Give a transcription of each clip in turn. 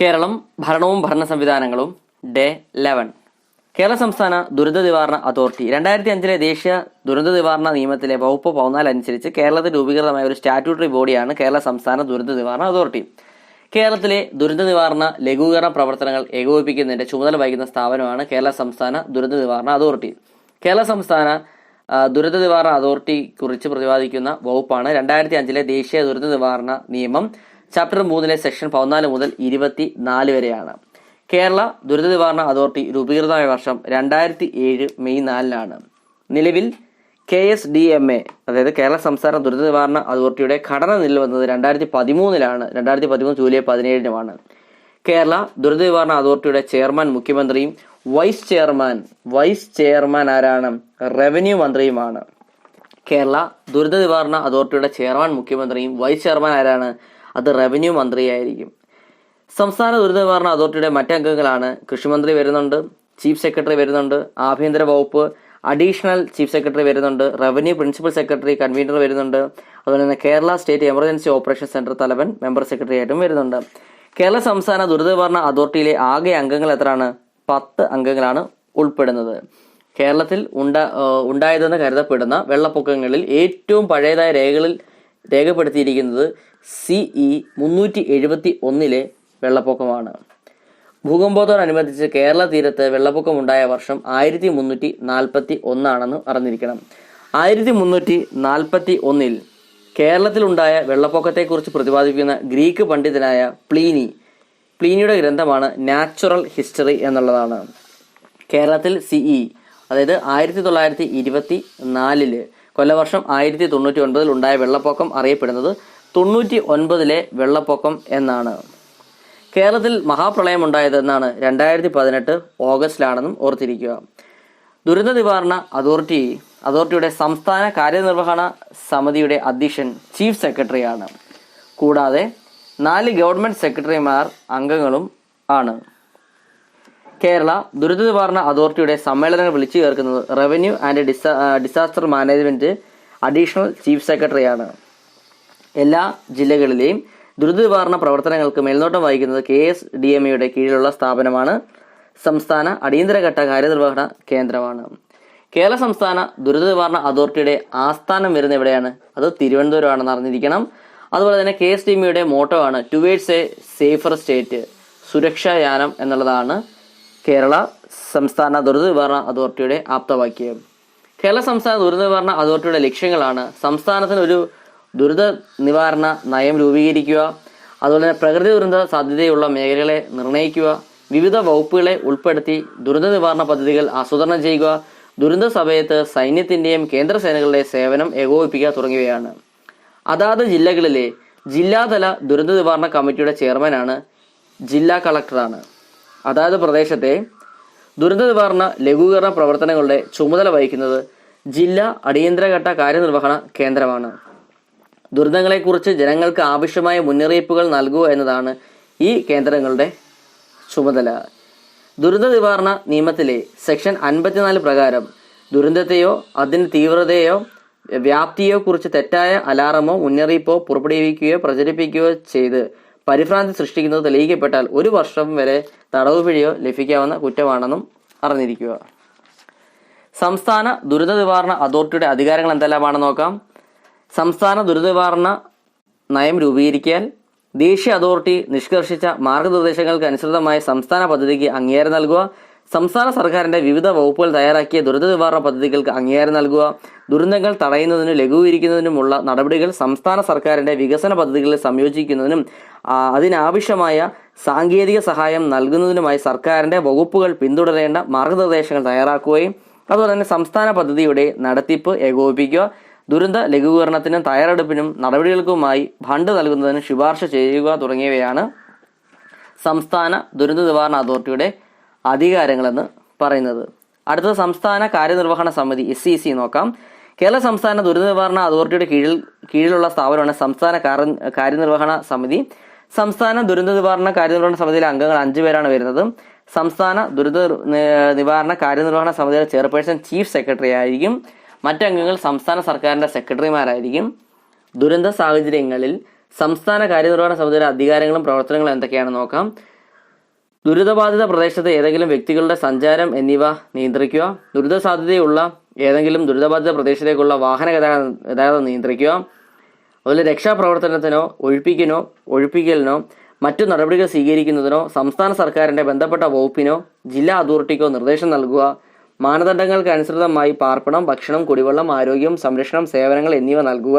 കേരളം ഭരണവും ഭരണ സംവിധാനങ്ങളും ഡേ ലെവൻ. കേരള സംസ്ഥാന ദുരന്ത നിവാരണ അതോറിറ്റി. രണ്ടായിരത്തി അഞ്ചിലെ ദേശീയ ദുരന്ത നിവാരണ നിയമത്തിലെ വകുപ്പ് പതിനാല് അനുസരിച്ച് കേരളത്തിൽ രൂപീകൃതമായ ഒരു സ്റ്റാറ്റ്യൂട്ടറി ബോഡിയാണ് കേരള സംസ്ഥാന ദുരന്ത നിവാരണ അതോറിറ്റി. കേരളത്തിലെ ദുരന്ത നിവാരണ ലഘൂകരണ പ്രവർത്തനങ്ങൾ ഏകോപിപ്പിക്കുന്നതിന്റെ ചുമതല വഹിക്കുന്ന സ്ഥാപനമാണ് കേരള സംസ്ഥാന ദുരന്ത നിവാരണ അതോറിറ്റി. കേരള സംസ്ഥാന ദുരന്ത നിവാരണ അതോറിറ്റി കുറിച്ച് പ്രതിപാദിക്കുന്ന വകുപ്പാണ് രണ്ടായിരത്തി അഞ്ചിലെ ദേശീയ ദുരന്ത നിവാരണ നിയമം. ചാപ്റ്റർ മൂന്നിലെ സെക്ഷൻ പതിനാല് മുതൽ ഇരുപത്തി നാല് വരെയാണ്. കേരള ദുരിത നിവാരണ അതോറിറ്റി രൂപീകൃതമായ വർഷം രണ്ടായിരത്തി ഏഴ് മെയ് നാലിനാണ്. നിലവിൽ K S D M A അതായത് കേരള സംസ്ഥാന ദുരിത നിവാരണ അതോറിറ്റിയുടെ ഘടന നിലവന്നത് വന്നത് രണ്ടായിരത്തി പതിമൂന്നിലാണ് രണ്ടായിരത്തി പതിമൂന്ന് ജൂലൈ പതിനേഴിനുമാണ്. കേരള ദുരിത നിവാരണ അതോറിറ്റിയുടെ ചെയർമാൻ മുഖ്യമന്ത്രിയും വൈസ് ചെയർമാൻ വൈസ് ചെയർമാൻ ആരാണ്? റവന്യൂ മന്ത്രിയുമാണ്. കേരള ദുരിത നിവാരണ അതോറിറ്റിയുടെ ചെയർമാൻ മുഖ്യമന്ത്രിയും വൈസ് ചെയർമാൻ ആരാണ്? അത് റവന്യൂ മന്ത്രിയായിരിക്കും. സംസ്ഥാന ദുരിത നിവാരണ അതോറിറ്റിയുടെ മറ്റംഗങ്ങളാണ് കൃഷിമന്ത്രി വരുന്നുണ്ട് ചീഫ് സെക്രട്ടറി വരുന്നുണ്ട് ആഭ്യന്തര വകുപ്പ് അഡീഷണൽ ചീഫ് സെക്രട്ടറി വരുന്നുണ്ട് റവന്യൂ പ്രിൻസിപ്പൽ സെക്രട്ടറി കൺവീനർ വരുന്നുണ്ട്. അതുപോലെ തന്നെ Kerala state emergency operation centre തലവൻ മെമ്പർ സെക്രട്ടറി ആയിട്ടും വരുന്നുണ്ട്. കേരള സംസ്ഥാന ദുരിത നിവാരണ അതോറിറ്റിയിലെ ആകെ അംഗങ്ങൾ എത്രയാണ്? പത്ത് അംഗങ്ങളാണ് ഉൾപ്പെടുന്നത്. കേരളത്തിൽ ഉണ്ട ഉണ്ടായതെന്ന് കരുതപ്പെടുന്ന വെള്ളപ്പൊക്കങ്ങളിൽ ഏറ്റവും പഴയതായ രേഖകളിൽ രേഖപ്പെടുത്തിയിരിക്കുന്നത് സി ഇ മുന്നൂറ്റി എഴുപത്തി ഒന്നിലെ വെള്ളപ്പൊക്കമാണ്. ഭൂകമ്പത്തോടനുബന്ധിച്ച് കേരള തീരത്ത് വെള്ളപ്പൊക്കമുണ്ടായ വർഷം ആയിരത്തി മുന്നൂറ്റി നാൽപ്പത്തി ഒന്നാണെന്ന് അറിഞ്ഞിരിക്കണം. ആയിരത്തി മുന്നൂറ്റി നാൽപ്പത്തി ഒന്നിൽ കേരളത്തിലുണ്ടായ വെള്ളപ്പൊക്കത്തെക്കുറിച്ച് പ്രതിപാദിക്കുന്ന ഗ്രീക്ക് പണ്ഡിതനായ പ്ലീനി പ്ലീനിയുടെ ഗ്രന്ഥമാണ് നാച്ചുറൽ ഹിസ്റ്ററി എന്നുള്ളതാണ്. കേരളത്തിൽ സിഇ അതായത് ആയിരത്തി തൊള്ളായിരത്തി ഇരുപത്തി നാലിൽ കൊല്ലവർഷം ആയിരത്തി തൊണ്ണൂറ്റി ഒൻപതിൽ ഉണ്ടായ വെള്ളപ്പൊക്കം അറിയപ്പെടുന്നത് തൊണ്ണൂറ്റി ഒൻപതിലെ വെള്ളപ്പൊക്കം എന്നാണ്. കേരളത്തിൽ മഹാപ്രളയം ഉണ്ടായതെന്നാണ് രണ്ടായിരത്തി പതിനെട്ട് ഓഗസ്റ്റിലാണെന്നും ഓർത്തിരിക്കുക. ദുരന്ത നിവാരണ അതോറിറ്റി അതോറിറ്റിയുടെ സംസ്ഥാന കാര്യനിർവഹണ സമിതിയുടെ അധ്യക്ഷൻ ചീഫ് സെക്രട്ടറിയാണ്. കൂടാതെ നാല് ഗവൺമെന്റ് സെക്രട്ടറിമാർ അംഗങ്ങളും ആണ്. കേരള ദുരിത നിവാരണ അതോറിറ്റിയുടെ സമ്മേളനങ്ങൾ വിളിച്ചു ചേർക്കുന്നത് റവന്യൂ ആൻഡ് ഡിസാ ഡിസാസ്റ്റർ മാനേജ്മെന്റ് അഡീഷണൽ ചീഫ് സെക്രട്ടറിയാണ്. എല്ലാ ജില്ലകളിലെയും ദുരിത നിവാരണ പ്രവർത്തനങ്ങൾക്ക് മേൽനോട്ടം വഹിക്കുന്നത് കെ എസ് ഡി എം എയുടെ കീഴിലുള്ള സ്ഥാപനമാണ്. സംസ്ഥാന അടിയന്തരഘട്ട കാര്യനിർവഹണ കേന്ദ്രമാണ്. കേരള സംസ്ഥാന ദുരിത നിവാരണ അതോറിറ്റിയുടെ ആസ്ഥാനം വരുന്ന എവിടെയാണ്? അത് തിരുവനന്തപുരമാണെന്ന് അറിഞ്ഞിരിക്കണം. അതുപോലെ തന്നെ K S D M motto ആണ് ടുവേഡ്സ് എ സേഫർ സ്റ്റേറ്റ് സുരക്ഷായാനം എന്നുള്ളതാണ്. കേരള സംസ്ഥാന ദുരന്ത നിവാരണ അതോറിറ്റിയുടെ ആപ്തവാക്യം. കേരള സംസ്ഥാന ദുരന്ത നിവാരണ അതോറിറ്റിയുടെ ലക്ഷ്യങ്ങളാണ് സംസ്ഥാനത്തിന് ഒരു ദുരിത നിവാരണ നയം രൂപീകരിക്കുക അതുപോലെ തന്നെ പ്രകൃതി ദുരന്ത സാധ്യതയുള്ള മേഖലകളെ നിർണയിക്കുക വിവിധ വകുപ്പുകളെ ഉൾപ്പെടുത്തി ദുരന്ത നിവാരണ പദ്ധതികൾ ആസൂത്രണം ചെയ്യുക ദുരന്ത സമയത്ത് സൈന്യത്തിന്റെയും കേന്ദ്ര സേനകളുടെ സേവനം ഏകോപിപ്പിക്കുക തുടങ്ങിയവയാണ്. അതാത് ജില്ലകളിലെ ജില്ലാതല ദുരന്ത നിവാരണ കമ്മിറ്റിയുടെ ചെയർമാനാണ് ജില്ലാ കളക്ടറാണ്. അതാത് പ്രദേശത്തെ ദുരന്ത നിവാരണ ലഘൂകരണ പ്രവർത്തനങ്ങളുടെ ചുമതല വഹിക്കുന്നത് ജില്ലാ അടിയന്തരഘട്ട കാര്യനിർവഹണ കേന്ദ്രമാണ്. ദുരന്തങ്ങളെക്കുറിച്ച് ജനങ്ങൾക്ക് ആവശ്യമായ മുന്നറിയിപ്പുകൾ നൽകുക എന്നതാണ് ഈ കേന്ദ്രങ്ങളുടെ ചുമതല. ദുരന്ത നിവാരണ നിയമത്തിലെ സെക്ഷൻ അൻപത്തിനാല് പ്രകാരം ദുരന്തത്തെയോ അതിന്റെ തീവ്രതയോ വ്യാപ്തിയോ കുറിച്ച് തെറ്റായ അലാറമോ മുന്നറിയിപ്പോ പുറപ്പെടുവിക്കുകയോ പ്രചരിപ്പിക്കുകയോ ചെയ്ത് പരിഭ്രാന്തി സൃഷ്ടിക്കുന്നത് തെളിയിക്കപ്പെട്ടാൽ ഒരു വർഷം വരെ തടവ് പിഴയോ ലഭിക്കാവുന്ന കുറ്റമാണെന്നും അറിഞ്ഞിരിക്കുക. സംസ്ഥാന ദുരിത നിവാരണ അതോറിറ്റിയുടെ അധികാരങ്ങൾ എന്തെല്ലാമാണെന്ന് നോക്കാം. സംസ്ഥാന ദുരിത നിവാരണ നയം രൂപീകരിക്കാൻ ദേശീയ അതോറിറ്റി നിഷ്കർഷിച്ച മാർഗനിർദ്ദേശങ്ങൾക്ക് അനുസൃതമായി സംസ്ഥാന പദ്ധതിക്ക് അംഗീകാരം നൽകുക. സംസ്ഥാന സർക്കാരിന്റെ വിവിധ വകുപ്പുകൾ തയ്യാറാക്കിയ ദുരിത നിവാരണ പദ്ധതികൾക്ക് അംഗീകാരം നൽകുക ദുരന്തങ്ങൾ തടയുന്നതിനും ലഘൂകരിക്കുന്നതിനുമുള്ള നടപടികൾ സംസ്ഥാന സർക്കാരിന്റെ വികസന പദ്ധതികളിൽ സംയോജിക്കുന്നതിനും അതിനാവശ്യമായ സാങ്കേതിക സഹായം നൽകുന്നതിനുമായി സർക്കാരിന്റെ വകുപ്പുകൾ പിന്തുടരേണ്ട മാർഗനിർദ്ദേശങ്ങൾ തയ്യാറാക്കുകയും അതുപോലെ തന്നെ സംസ്ഥാന പദ്ധതിയുടെ നടത്തിപ്പ് ഏകോപിപ്പിക്കുക ദുരന്ത ലഘൂകരണത്തിനും തയ്യാറെടുപ്പിനും നടപടികൾക്കുമായി ഫണ്ട് നൽകുന്നതിന് ശുപാർശ ചെയ്യുക തുടങ്ങിയവയാണ് സംസ്ഥാന ദുരന്ത നിവാരണ അതോറിറ്റിയുടെ അധികാരങ്ങളെന്ന് പറയുന്നത്. അടുത്ത സംസ്ഥാന കാര്യനിർവഹണ സമിതി എസ് സി സി നോക്കാം. കേരള സംസ്ഥാന ദുരന്ത നിവാരണ അതോറിറ്റിയുടെ കീഴിൽ കീഴിലുള്ള സ്ഥാപനമാണ് സംസ്ഥാന കാര്യ- കാര്യനിർവഹണ സമിതി. സംസ്ഥാന ദുരന്ത നിവാരണ കാര്യനിർവഹണ സമിതിയിലെ അംഗങ്ങൾ അഞ്ചു പേരാണ് വരുന്നത്. സംസ്ഥാന ദുരന്ത നിവാരണ കാര്യനിർവഹണ സമിതിയുടെ ചെയർപേഴ്സൺ ചീഫ് സെക്രട്ടറി ആയിരിക്കും. മറ്റംഗങ്ങൾ സംസ്ഥാന സർക്കാരിന്റെ സെക്രട്ടറിമാരായിരിക്കും. ദുരന്ത സാഹചര്യങ്ങളിൽ സംസ്ഥാന കാര്യനിർവഹണ സമിതിയുടെ അധികാരങ്ങളും പ്രവർത്തനങ്ങളും എന്തൊക്കെയാണെന്ന് നോക്കാം. ദുരിതബാധിത പ്രദേശത്തെ ഏതെങ്കിലും വ്യക്തികളുടെ സഞ്ചാരം എന്നിവ നിയന്ത്രിക്കുക. ദുരിത സാധ്യതയുള്ള ഏതെങ്കിലും ദുരിതബാധിത പ്രദേശത്തേക്കുള്ള വാഹന ഗതാഗതം ഗതാഗതം നിയന്ത്രിക്കുക. അതുപോലെ രക്ഷാപ്രവർത്തനത്തിനോ ഒഴിപ്പിക്കനോ ഒഴിപ്പിക്കലിനോ മറ്റു നടപടികൾ സ്വീകരിക്കുന്നതിനോ സംസ്ഥാന സർക്കാരിന്റെ ബന്ധപ്പെട്ട വകുപ്പിനോ ജില്ലാ അതോറിറ്റിക്കോ നിർദ്ദേശം നൽകുക. മാനദണ്ഡങ്ങൾക്ക് അനുസൃതമായി പാർപ്പിടം ഭക്ഷണം കുടിവെള്ളം ആരോഗ്യം സംരക്ഷണം സേവനങ്ങൾ എന്നിവ നൽകുക.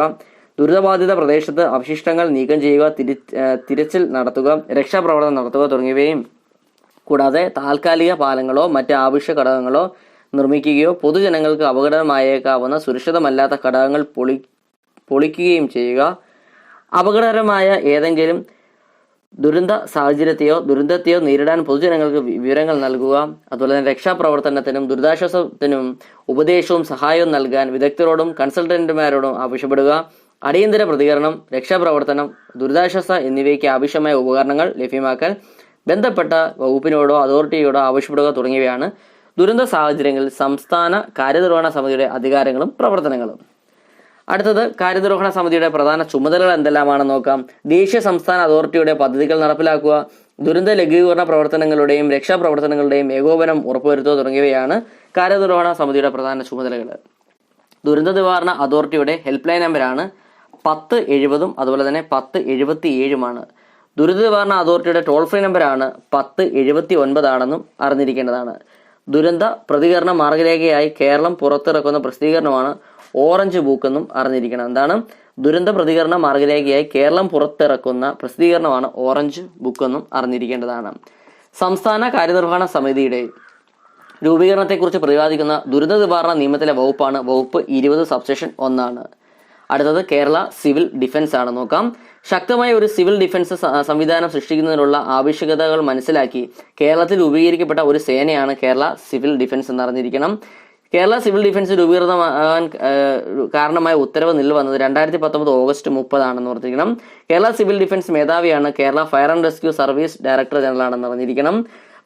ദുരിതബാധിത പ്രദേശത്ത് അവശിഷ്ടങ്ങൾ നീക്കം ചെയ്യുക തിരി തിരച്ചിൽ നടത്തുക രക്ഷാപ്രവർത്തനം നടത്തുക തുടങ്ങിയവയും കൂടാതെ താൽക്കാലിക പാലങ്ങളോ മറ്റ് ആവശ്യ ഘടകങ്ങളോ നിർമ്മിക്കുകയോ പൊതുജനങ്ങൾക്ക് അപകടമായേക്കാവുന്ന സുരക്ഷിതമല്ലാത്ത ഘടകങ്ങൾ പൊളി പൊളിക്കുകയും ചെയ്യുക. അപകടകരമായ ഏതെങ്കിലും ദുരന്ത സാഹചര്യത്തെയോ ദുരന്തത്തെയോ നേരിടാൻ പൊതുജനങ്ങൾക്ക് വിവരങ്ങൾ നൽകുക. അതുപോലെ തന്നെ രക്ഷാപ്രവർത്തനത്തിനും ദുരിതാശ്വാസത്തിനും ഉപദേശവും സഹായവും നൽകാൻ വിദഗ്ധരോടും കൺസൾട്ടന്റുമാരോടും ആവശ്യപ്പെടുക. അടിയന്തര പ്രതികരണം രക്ഷാപ്രവർത്തനം ദുരിതാശ്വാസ എന്നിവയ്ക്ക് ആവശ്യമായ ഉപകരണങ്ങൾ ലഭ്യമാക്കാൻ ബന്ധപ്പെട്ട വകുപ്പിനോടോ അതോറിറ്റിയോടോ ആവശ്യപ്പെടുക തുടങ്ങിയവയാണ് ദുരന്ത സാഹചര്യങ്ങളിൽ സംസ്ഥാന കാര്യനിർവഹണ സമിതിയുടെ അധികാരങ്ങളും പ്രവർത്തനങ്ങളും. അടുത്തത് കാര്യനിർവഹണ സമിതിയുടെ പ്രധാന ചുമതലകൾ എന്തെല്ലാമാണെന്ന് നോക്കാം. ദേശീയ സംസ്ഥാന അതോറിറ്റിയുടെ പദ്ധതികൾ നടപ്പിലാക്കുക ദുരന്ത ലഘൂകരണ പ്രവർത്തനങ്ങളുടെയും രക്ഷാപ്രവർത്തനങ്ങളുടെയും ഏകോപനം ഉറപ്പുവരുത്തുക തുടങ്ങിയവയാണ് കാര്യനിർവഹണ സമിതിയുടെ പ്രധാന ചുമതലകൾ. ദുരന്ത നിവാരണ അതോറിറ്റിയുടെ ഹെൽപ്പ് ലൈൻ നമ്പരാണ് പത്ത് എഴുപതും അതുപോലെ തന്നെ പത്ത് എഴുപത്തി ഏഴുമാണ് ദുരന്ത നിവാരണ അതോറിറ്റിയുടെ ടോൾ ഫ്രീ നമ്പറാണ് പത്ത് എഴുപത്തി ഒൻപതാണെന്നും അറിഞ്ഞിരിക്കേണ്ടതാണ്. ദുരന്ത പ്രതികരണ മാർഗരേഖയായി കേരളം പുറത്തിറക്കുന്ന പ്രസിദ്ധീകരണമാണ് ഓറഞ്ച് ബുക്ക് എന്നും അറിഞ്ഞിരിക്കണം. എന്താണ്? ദുരന്ത പ്രതികരണ മാർഗരേഖയായി കേരളം പുറത്തിറക്കുന്ന പ്രസിദ്ധീകരണമാണ് ഓറഞ്ച് ബുക്ക് എന്നും അറിഞ്ഞിരിക്കേണ്ടതാണ്. സംസ്ഥാന കാര്യനിർവഹണ സമിതിയുടെ രൂപീകരണത്തെക്കുറിച്ച് പ്രതിപാദിക്കുന്ന ദുരിത നിവാരണ നിയമത്തിലെ വകുപ്പാണ് വകുപ്പ് ഇരുപത് സബ്സെഷൻ ഒന്നാണ്. അടുത്തത് കേരള സിവിൽ ഡിഫൻസ് ആണ്. നോക്കാം. ശക്തമായ ഒരു സിവിൽ ഡിഫൻസ് സംവിധാനം സൃഷ്ടിക്കുന്നതിനുള്ള ആവശ്യകതകൾ മനസ്സിലാക്കി കേരളത്തിൽ രൂപീകരിക്കപ്പെട്ട ഒരു സേനയാണ് കേരള സിവിൽ ഡിഫൻസ് എന്ന് എന്നറിഞ്ഞിരിക്കണം. കേരള സിവിൽ ഡിഫൻസ് രൂപീകൃതമാകാൻ കാരണമായ ഉത്തരവ് നിലവിൽ വന്നത് രണ്ടായിരത്തി പത്തൊമ്പത് ഓഗസ്റ്റ് മുപ്പതാണെന്ന് ഓർത്തിരിക്കണം. Kerala civil defence മേധാവിയാണ് Kerala fire and rescue service director general ആണെന്ന് അറിഞ്ഞിരിക്കണം.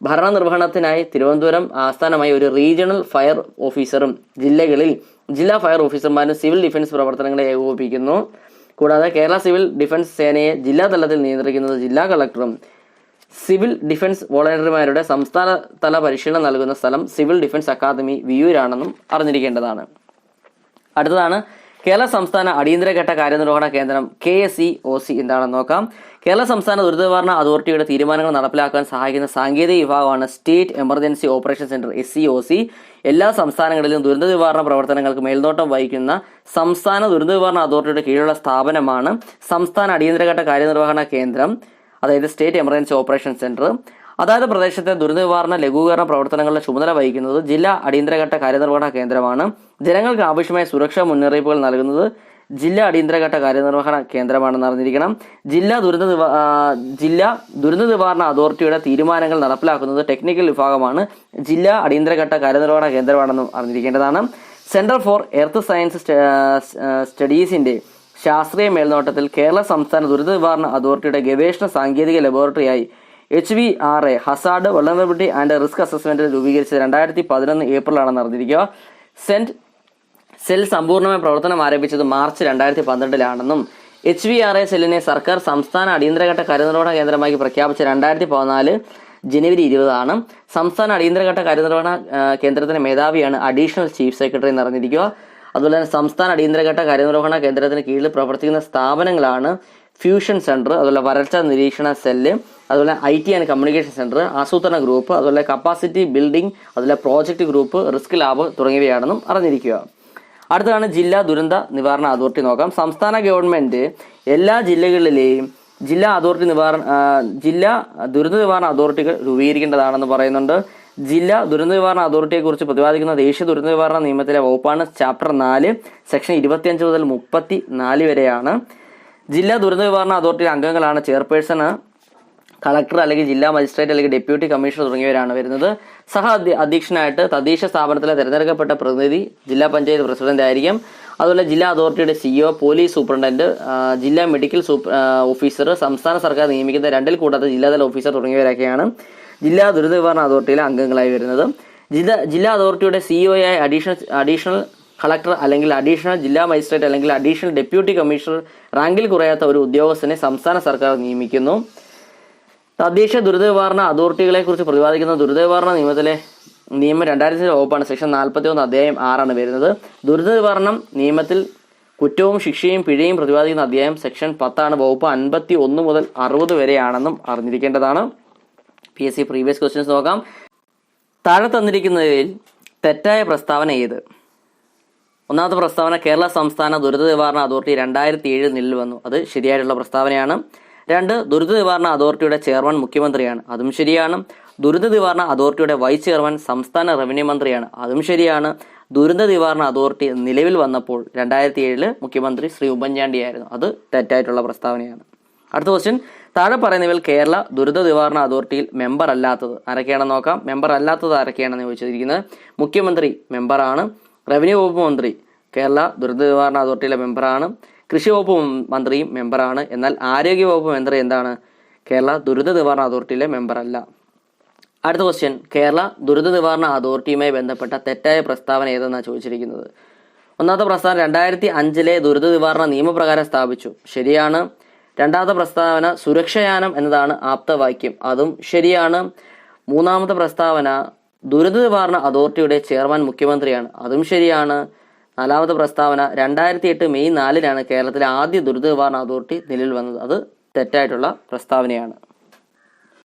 ഭരണനിർവഹണത്തിനായി തിരുവനന്തപുരം ആസ്ഥാനമായി ഒരു റീജിയണൽ ഫയർ ഓഫീസറും ജില്ലകളിൽ ജില്ലാ ഫയർ ഓഫീസർമാരും സിവിൽ ഡിഫൻസ് പ്രവർത്തനങ്ങളെ ഏകോപിപ്പിക്കുന്നു. കൂടാതെ കേരള സിവിൽ ഡിഫൻസ് സേനയെ ജില്ലാ തലത്തിൽ നിയന്ത്രിക്കുന്നത് ജില്ലാ കളക്ടറും സിവിൽ ഡിഫൻസ് വോളണ്ടിയർമാരുടെ സംസ്ഥാന തല പരിശീലനം നൽകുന്ന സ്ഥലം സിവിൽ ഡിഫൻസ് അക്കാദമി വിയൂരാണെന്നും അറിഞ്ഞിരിക്കേണ്ടതാണ്. അടുത്തതാണ് കേരള സംസ്ഥാന അടിയന്തര ഘട്ട കാര്യനിർവഹണ കേന്ദ്രം K S E O C എന്താണെന്ന് നോക്കാം. കേരള സംസ്ഥാന ദുരിത നിവാരണ അതോറിറ്റിയുടെ തീരുമാനങ്ങൾ നടപ്പിലാക്കാൻ സഹായിക്കുന്ന സാങ്കേതിക വിഭാഗമാണ് state emergency operation centre S C O C. എല്ലാ സംസ്ഥാനങ്ങളിലും ദുരന്ത നിവാരണ പ്രവർത്തനങ്ങൾക്ക് മേൽനോട്ടം വഹിക്കുന്ന സംസ്ഥാന ദുരന്ത നിവാരണ അതോറിറ്റിയുടെ കീഴിലുള്ള സ്ഥാപനമാണ് സംസ്ഥാന അടിയന്തരഘട്ട കാര്യനിർവഹണ കേന്ദ്രം അതായത് സ്റ്റേറ്റ് എമർജൻസി ഓപ്പറേഷൻ സെന്റർ. അതായത് പ്രദേശത്തെ ദുരിത നിവാരണ ലഘൂകരണ പ്രവർത്തനങ്ങളുടെ ചുമതല വഹിക്കുന്നത് ജില്ലാ അടിയന്തരഘട്ട കാര്യനിർവഹണ കേന്ദ്രമാണ്. ജനങ്ങൾക്ക് ആവശ്യമായ സുരക്ഷാ മുന്നറിയിപ്പുകൾ നൽകുന്നത് ജില്ലാ അടിയന്തരഘട്ട കാര്യനിർവഹണ കേന്ദ്രമാണെന്ന് അറിഞ്ഞിരിക്കണം. ജില്ലാ ദുരന്ത ജില്ലാ ദുരന്ത നിവാരണ അതോറിറ്റിയുടെ തീരുമാനങ്ങൾ നടപ്പിലാക്കുന്നത് ടെക്നിക്കൽ വിഭാഗമാണ്. ജില്ലാ അടിയന്തരഘട്ട കാര്യനിർവഹണ കേന്ദ്രമാണെന്നും അറിഞ്ഞിരിക്കേണ്ടതാണ്. സെന്റർ ഫോർ എർത്ത് സയൻസ് സ്റ്റഡീസിന്റെ ശാസ്ത്രീയ മേൽനോട്ടത്തിൽ കേരള സംസ്ഥാന ദുരിത നിവാരണ അതോറിറ്റിയുടെ ഗവേഷണ സാങ്കേതിക ലബോറട്ടറിയായി H V R A hazard vulnerability and risk assessment രൂപീകരിച്ചത് രണ്ടായിരത്തി പതിനൊന്ന് ഏപ്രിലാണെന്ന് അറിഞ്ഞിരിക്കുക സെന്റ് സെൽ സമ്പൂർണമായ പ്രവർത്തനം ആരംഭിച്ചത് മാർച്ച് രണ്ടായിരത്തി പന്ത്രണ്ടിലാണെന്നും എച്ച് വി ആർ എ സെല്ലിനെ സർക്കാർ സംസ്ഥാന അടിയന്തരഘട്ട കരുനിർവഹണ കേന്ദ്രമായി പ്രഖ്യാപിച്ച രണ്ടായിരത്തി പതിനാല് ജനുവരി ഇരുപതാണ്. സംസ്ഥാന അടിയന്തരഘട്ട കരുനിർവഹണ കേന്ദ്രത്തിന്റെ മേധാവിയാണ് അഡീഷണൽ ചീഫ് സെക്രട്ടറി എന്ന് അറിഞ്ഞിരിക്കുക അതുപോലെ തന്നെ സംസ്ഥാന അടിയന്തരഘട്ട കരുനിർവഹണ കേന്ദ്രത്തിന് കീഴിൽ പ്രവർത്തിക്കുന്ന സ്ഥാപനങ്ങളാണ് ഫ്യൂഷൻ സെന്റർ അതുപോലെ വരൾച്ച നിരീക്ഷണ സെല്ല് അതുപോലെ I T and communication centre ആസൂത്രണ ഗ്രൂപ്പ് അതുപോലെ കപ്പാസിറ്റി ബിൽഡിംഗ് അതുപോലെ പ്രോജക്റ്റ് ഗ്രൂപ്പ് റിസ്ക് ലാബ് തുടങ്ങിയവയാണെന്നും അറിഞ്ഞിരിക്കുക. അടുത്തതാണ് ജില്ലാ ദുരന്ത നിവാരണ അതോറിറ്റി നോക്കാം. സംസ്ഥാന ഗവൺമെന്റ് എല്ലാ ജില്ലകളിലെയും ജില്ലാ അതോറിറ്റി നിവാരണ ജില്ലാ ദുരന്ത നിവാരണ അതോറിറ്റികൾ രൂപീകരിക്കേണ്ടതാണെന്ന് പറയുന്നുണ്ട്. ജില്ലാ ദുരന്ത നിവാരണ അതോറിറ്റിയെക്കുറിച്ച് പ്രതിപാദിക്കുന്ന ദേശീയ ദുരന്ത നിവാരണ നിയമത്തിലെ വകുപ്പാണ് ചാപ്റ്റർ നാല് സെക്ഷൻ ഇരുപത്തിയഞ്ച് മുതൽ മുപ്പത്തി നാല് വരെയാണ്. ജില്ലാ ദുരന്ത നിവാരണ അതോറിറ്റിയിലെ അംഗങ്ങളാണ് ചെയർപേഴ്സണ്. കളക്ടർ അല്ലെങ്കിൽ ജില്ലാ മജിസ്ട്രേറ്റ് അല്ലെങ്കിൽ ഡെപ്യൂട്ടി കമ്മീഷണർ തുടങ്ങിയവരാണ് വരുന്നത്. സഹ അധ്യ- അധ്യക്ഷനായിട്ട് തദ്ദേശ സ്ഥാപനത്തിലെ തിരഞ്ഞെടുക്കപ്പെട്ട പ്രതിനിധി ജില്ലാ പഞ്ചായത്ത് പ്രസിഡന്റ് ആയിരിക്കും. അതുപോലെ ജില്ലാ അതോറിറ്റിയുടെ സിഇഒ പോലീസ് സൂപ്രണ്ടന്റ് ജില്ലാ മെഡിക്കൽ സൂപ്പ് ഓഫീസർ സംസ്ഥാന സർക്കാർ നിയമിക്കുന്ന രണ്ടിൽ കൂടാത്ത ജില്ലാതല ഓഫീസർ തുടങ്ങിയവരൊക്കെയാണ് ജില്ലാ ദുരിത നിവാരണ അതോറിറ്റിയിലെ അംഗങ്ങളായി വരുന്നത്. ജില്ലാ ജില്ലാ അതോറിറ്റിയുടെ സിഇഒ ആയി അഡീഷണൽ അഡീഷണൽ കളക്ടർ അല്ലെങ്കിൽ അഡീഷണൽ ജില്ലാ മജിസ്ട്രേറ്റ് അല്ലെങ്കിൽ അഡീഷണൽ ഡെപ്യൂട്ടി കമ്മീഷണർ റാങ്കിൽ കുറയാത്ത ഒരു ഉദ്യോഗസ്ഥനെ സംസ്ഥാന സർക്കാർ നിയമിക്കുന്നു. തദ്ദേശ ദുരിത നിവാരണ അതോറിറ്റികളെ കുറിച്ച് പ്രതിപാദിക്കുന്ന ദുരിത നിവാരണ നിയമത്തിലെ നിയമം രണ്ടായിരത്തി വകുപ്പാണ്. സെക്ഷൻ നാൽപ്പത്തി ഒന്ന് അധ്യായം ആറാണ് വരുന്നത്. ദുരിത നിവാരണം നിയമത്തിൽ കുറ്റവും ശിക്ഷയും പിഴയും പ്രതിപാദിക്കുന്ന അധ്യായം സെക്ഷൻ പത്താണ്. വകുപ്പ് അൻപത്തി ഒന്ന് മുതൽ അറുപത് വരെയാണെന്നും അറിഞ്ഞിരിക്കേണ്ടതാണ്. P S C previous questions നോക്കാം. താഴെ തന്നിരിക്കുന്നതിൽ തെറ്റായ പ്രസ്താവന ഏത്? ഒന്നാമത്തെ പ്രസ്താവന കേരള സംസ്ഥാന ദുരിത നിവാരണ അതോറിറ്റി രണ്ടായിരത്തി ഏഴ് നിലവിൽ വന്നു. അത് ശരിയായിട്ടുള്ള പ്രസ്താവനയാണ്. രണ്ട് ദുരിത നിവാരണ അതോറിറ്റിയുടെ ചെയർമാൻ മുഖ്യമന്ത്രിയാണ്. അതും ശരിയാണ്. ദുരിത നിവാരണ അതോറിറ്റിയുടെ വൈസ് ചെയർമാൻ സംസ്ഥാന റവന്യൂ മന്ത്രിയാണ്. അതും ശരിയാണ്. ദുരന്ത നിവാരണ അതോറിറ്റി നിലവിൽ വന്നപ്പോൾ രണ്ടായിരത്തി ഏഴിൽ മുഖ്യമന്ത്രി ശ്രീ ഉമ്മൻചാണ്ടിയായിരുന്നു. അത് തെറ്റായിട്ടുള്ള പ്രസ്താവനയാണ്. അടുത്ത ക്വസ്റ്റ്യൻ താഴെ പറയുന്നവയിൽ കേരള ദുരിത നിവാരണ അതോറിറ്റിയിൽ മെമ്പർ അല്ലാത്തത് ആരൊക്കെയാണെന്ന് നോക്കാം. മെമ്പർ അല്ലാത്തത് ആരൊക്കെയാണെന്ന് ചോദിച്ചിരിക്കുന്നത് മുഖ്യമന്ത്രി മെമ്പറാണ് റവന്യൂ വകുപ്പ് മന്ത്രി കേരള ദുരന്ത നിവാരണ അതോറിറ്റിയിലെ മെമ്പറാണ് കൃഷി വകുപ്പ് മന്ത്രിയും മെമ്പറാണ്. എന്നാൽ ആരോഗ്യ വകുപ്പ് മന്ത്രി എന്താണ്? കേരള ദുരിത നിവാരണ അതോറിറ്റിയിലെ മെമ്പറല്ല. അടുത്ത ക്വസ്റ്റ്യൻ കേരള ദുരിത നിവാരണ അതോറിറ്റിയുമായി ബന്ധപ്പെട്ട തെറ്റായ പ്രസ്താവന ഏതെന്നാണ് ചോദിച്ചിരിക്കുന്നത്? ഒന്നാമത്തെ പ്രസ്താവന രണ്ടായിരത്തി അഞ്ചിലെ ദുരിത നിവാരണ നിയമപ്രകാരം സ്ഥാപിച്ചു. ശരിയാണ്. രണ്ടാമത്തെ പ്രസ്താവന സുരക്ഷയാനം എന്നതാണ് ആപ്തവാക്യം അതും ശരിയാണ്. മൂന്നാമത്തെ പ്രസ്താവന ദുരിത നിവാരണ അതോറിറ്റിയുടെ ചെയർമാൻ മുഖ്യമന്ത്രിയാണ്. അതും ശരിയാണ്. നാലാമത്തെ പ്രസ്താവന രണ്ടായിരത്തി എട്ട് മെയ് നാലിനാണ് കേരളത്തിലെ ആദ്യ ദുരിത നിവാരണ അതോറിറ്റി നിലവിൽ വന്നത്. അത് തെറ്റായിട്ടുള്ള പ്രസ്താവനയാണ്.